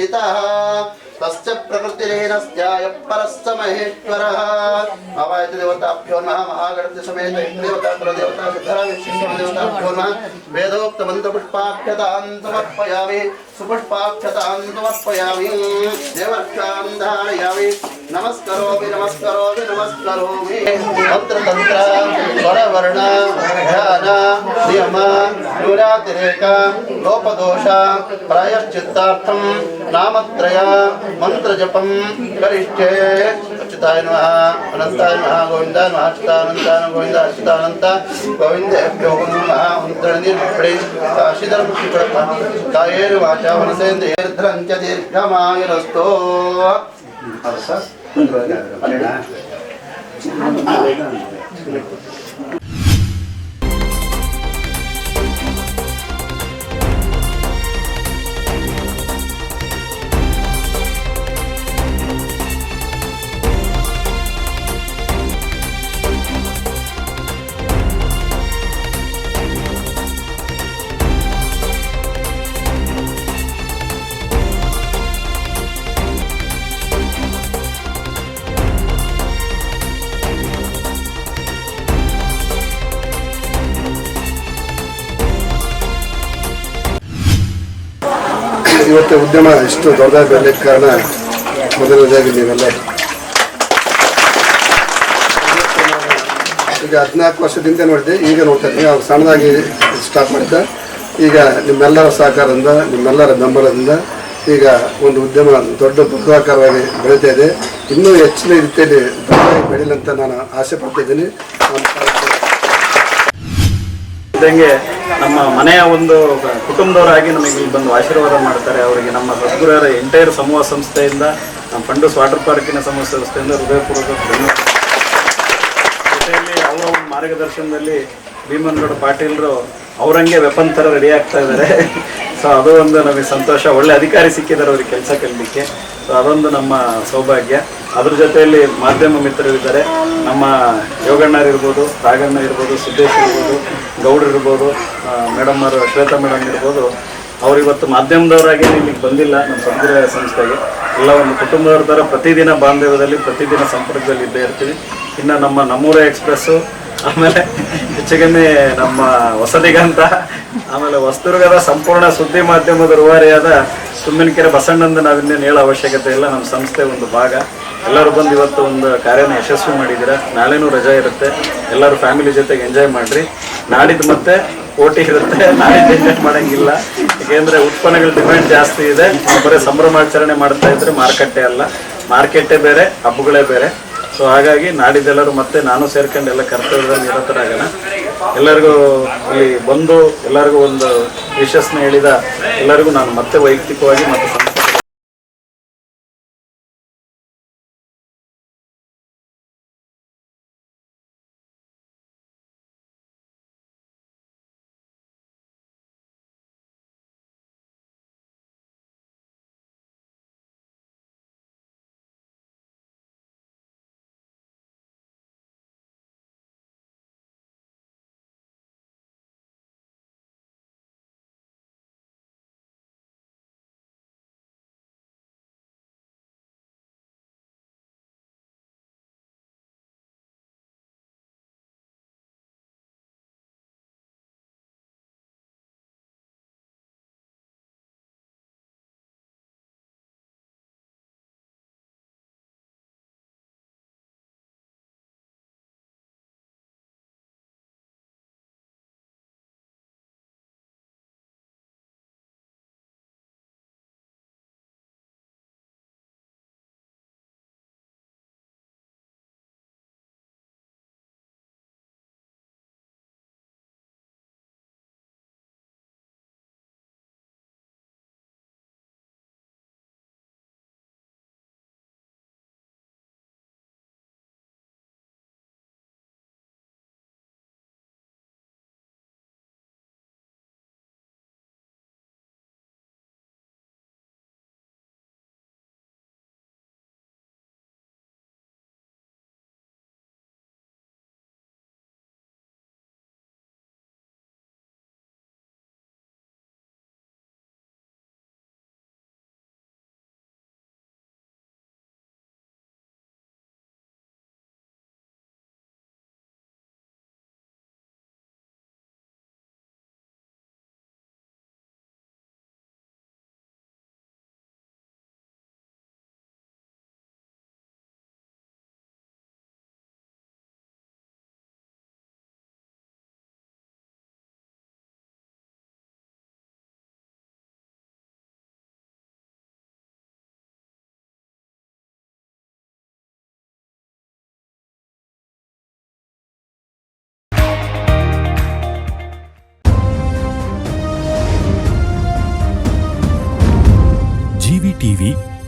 प्रतिष्ठितः तस्य प्रकृतिरेनस्याय परश्च महेश्वरः अवायति देवताभ्यो नमः महागणपति समेत देवता प्रदेवता सिद्धरामेश्वर नमः वेदोक्तमन्तपुष्पाक्षतान् समर्पयामि सुपुष्पाक्षतान् समर्पयामि देवर्षां धारयामि नमस्करोमि नमस्करोमि नमस्करोमि मन्त्रतन्त्र स्वरवर्ण ध्यान नियम न्यूनातिरेक लोपदोष प्रायश्चित्तार्थं नामत्रय मन्त्रजपं करिष्ये अच्युताय नमः अनन्ताय नमः गोविन्दाय नमः अच्युतानन्ताय नमः गोविन्द अच्युतानन्त गोविन्देभ्यो नमः मन्त्रनिर्भणे काशिधरं कायेन వృషేంద్రేర్ధ్రం చ దీర్ఘమాయురస్తో. సార్ ಇವತ್ತು ಉದ್ಯಮ ಇಷ್ಟು ದೊಡ್ಡದಾಗಿ ಬರಲಿಕ್ಕೆ ಕಾರಣ ಮೊದಲನೇದಾಗಿ ನೀವೆಲ್ಲ. ಈಗ ಹದಿನಾಲ್ಕು ವರ್ಷದಿಂದ ನೋಡಿದೆ, ಈಗ ನೋಡ್ತಾ ಇದ್ದೀನಿ. ಅವ್ರು ಸಣ್ಣದಾಗಿ ಸ್ಟಾರ್ಟ್ ಮಾಡಿದ್ದೆ. ಈಗ ನಿಮ್ಮೆಲ್ಲರ ಸಹಕಾರದಿಂದ, ನಿಮ್ಮೆಲ್ಲರ ಬೆಂಬಲದಿಂದ ಈಗ ಒಂದು ಉದ್ಯಮ ದೊಡ್ಡ ಬೃಹದಾಕಾರವಾಗಿ ಬೆಳೀತಾ ಇದೆ. ಇನ್ನೂ ಹೆಚ್ಚಿನ ರೀತಿಯಲ್ಲಿ ದೊಡ್ಡದಾಗಿ ನಾನು ಆಸೆ ಪಡ್ತಿದ್ದೀನಿ ಇದ್ದಂಗೆ ನಮ್ಮ ಮನೆಯ ಒಂದು ಕುಟುಂಬದವರಾಗಿ ನಮಗೆ ಇಲ್ಲಿ ಬಂದು ಆಶೀರ್ವಾದ ಮಾಡ್ತಾರೆ. ಅವರಿಗೆ ನಮ್ಮ ಸದ್ಗುರುವರ ಎಂಟೈರ್ ಸಮೂಹ ಸಂಸ್ಥೆಯಿಂದ, ನಮ್ಮ ಪಂಡುಸ್ ವಾಟರ್ ಪಾರ್ಕಿನ ಸಮೂಹ ಸಂಸ್ಥೆಯಿಂದ ಹೃದಯಪೂರ್ವಕ ಜೊತೆಯಲ್ಲಿ ಅವರ ಒಂದು ಮಾರ್ಗದರ್ಶನದಲ್ಲಿ ಭೀಮನ್ಗೌಡ ಪಾಟೀಲ್ರು ಅವರಂಗೆ ವೆಪನ್ ಥರ ರೆಡಿ ಆಗ್ತಾ ಇದ್ದಾರೆ. ಸೊ ಅದು ಒಂದು ನಮಗೆ ಸಂತೋಷ. ಒಳ್ಳೆ ಅಧಿಕಾರಿ ಸಿಕ್ಕಿದ್ದಾರೆ ಅವ್ರಿಗೆ ಕೆಲಸ ಕಲಿಲಿಕ್ಕೆ. ಸೊ ಅದೊಂದು ನಮ್ಮ ಸೌಭಾಗ್ಯ. ಅದ್ರ ಜೊತೆಯಲ್ಲಿ ಮಾಧ್ಯಮ ಮಿತ್ರರು ಇದ್ದಾರೆ ನಮ್ಮ ಯೋಗಣ್ಣರ್ ಇರ್ಬೋದು, ರಾಗಣ್ಣ ಇರ್ಬೋದು, ಸಿದ್ದೇಶ್ ಇರ್ಬೋದು, ಗೌಡ್ರು ಇರ್ಬೋದು ಮೇಡಮ್ ಅವರು, ಶ್ವೇತಾ ಮೇಡಮ್ ಇರ್ಬೋದು. ಅವ್ರು ಇವತ್ತು ಮಾಧ್ಯಮದವರಾಗಿ ಇಲ್ಲಿಗೆ ಬಂದಿಲ್ಲ ನಮ್ಮ ಸದ್ಗುರು ಸಂಸ್ಥೆಗೆ. ಎಲ್ಲ ಒಂದು ಕುಟುಂಬದವ್ರ ಥರ ಪ್ರತಿದಿನ ಬಾಂಧವ್ಯದಲ್ಲಿ, ಪ್ರತಿದಿನ ಸಂಪರ್ಕದಲ್ಲಿ ಇದ್ದೇ ಇರ್ತೀವಿ. ಇನ್ನು ನಮ್ಮ ನಮ್ಮೂರ ಎಕ್ಸ್ಪ್ರೆಸ್ಸು, ಆಮೇಲೆ ಹೆಚ್ಚಿಗೆ ನಮ್ಮ ಹೊಸದಿಗಂತ ಆಮೇಲೆ ಹೊಸದುರ್ಗದ ಸಂಪೂರ್ಣ ಸುದ್ದಿ ಮಾಧ್ಯಮದ ರೂವಾರಿಯಾದ ತುಮ್ಮಿನಕೆರೆ ಬಸಣ್ಣಂದ ನಾವಿನ್ನೇನು ಹೇಳೋ ಅವಶ್ಯಕತೆ ಇಲ್ಲ. ನಮ್ಮ ಸಂಸ್ಥೆ ಒಂದು ಭಾಗ. ಎಲ್ಲರೂ ಬಂದು ಇವತ್ತು ಒಂದು ಕಾರ್ಯನ ಯಶಸ್ವಿ ಮಾಡಿದ್ದೀರಾ? ನಾಳೆನೂ ರಜಾ ಇರುತ್ತೆ. ಎಲ್ಲರೂ ಫ್ಯಾಮಿಲಿ ಜೊತೆಗೆ ಎಂಜಾಯ್ ಮಾಡಿರಿ. ನಾಡಿದ್ದು ಮತ್ತೆ ಓಟಿ ಇರುತ್ತೆ. ನಾಳೆ ಎಂಜಾಯ್ ಮಾಡೋಂಗಿಲ್ಲ. ಯಾಕೆಂದರೆ ಉತ್ಪನ್ನಗಳ ಡಿಮ್ಯಾಂಡ್ ಜಾಸ್ತಿ ಇದೆ. ಬರೀ ಸಂಭ್ರಮಾಚರಣೆ ಮಾಡ್ತಾ ಇದ್ರೆ ಮಾರುಕಟ್ಟೆ ಅಲ್ಲ. ಮಾರ್ಕೆಟೇ ಬೇರೆ, ಹಬ್ಬಗಳೇ ಬೇರೆ. ಸೊ ಹಾಗಾಗಿ ನಾಡಿದ್ದೆಲ್ಲರೂ ಮತ್ತೆ ನಾನು ಸೇರ್ಕೊಂಡು ಎಲ್ಲ ಕರ್ತವ್ಯದಲ್ಲಿ ನಿರತರಾಗೋಣ. ಎಲ್ಲರಿಗೂ ಇಲ್ಲಿ ಬಂದು, ಎಲ್ಲರಿಗೂ ಒಂದು ವಿಶಸ್ನ ಹೇಳಿದ ಎಲ್ಲರಿಗೂ ನಾನು ಮತ್ತೆ ವೈಯಕ್ತಿಕವಾಗಿ ಮತ್ತು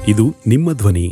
ಇದು ನಿಮ್ಮ ಧ್ವನಿ.